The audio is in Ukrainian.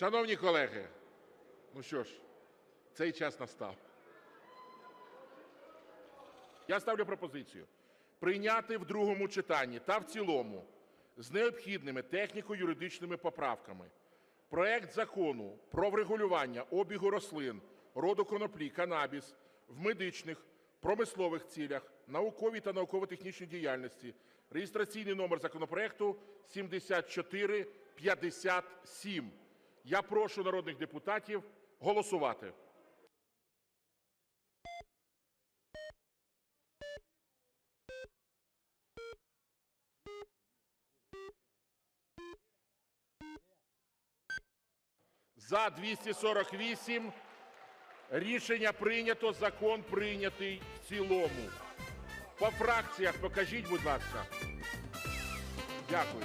Шановні колеги, ну що ж, цей час настав. Я ставлю пропозицію прийняти в другому читанні та в цілому з необхідними техніко-юридичними поправками проект Закону про врегулювання обігу рослин роду коноплі канабіс в медичних, промислових цілях, науковій та науково-технічній діяльності (реєстраційний номер законопроекту 7457). Я прошу народних депутатів голосувати. За 248 Рішення прийнято. Закон прийнятий в цілому. По фракціях покажіть, будь ласка. Дякую.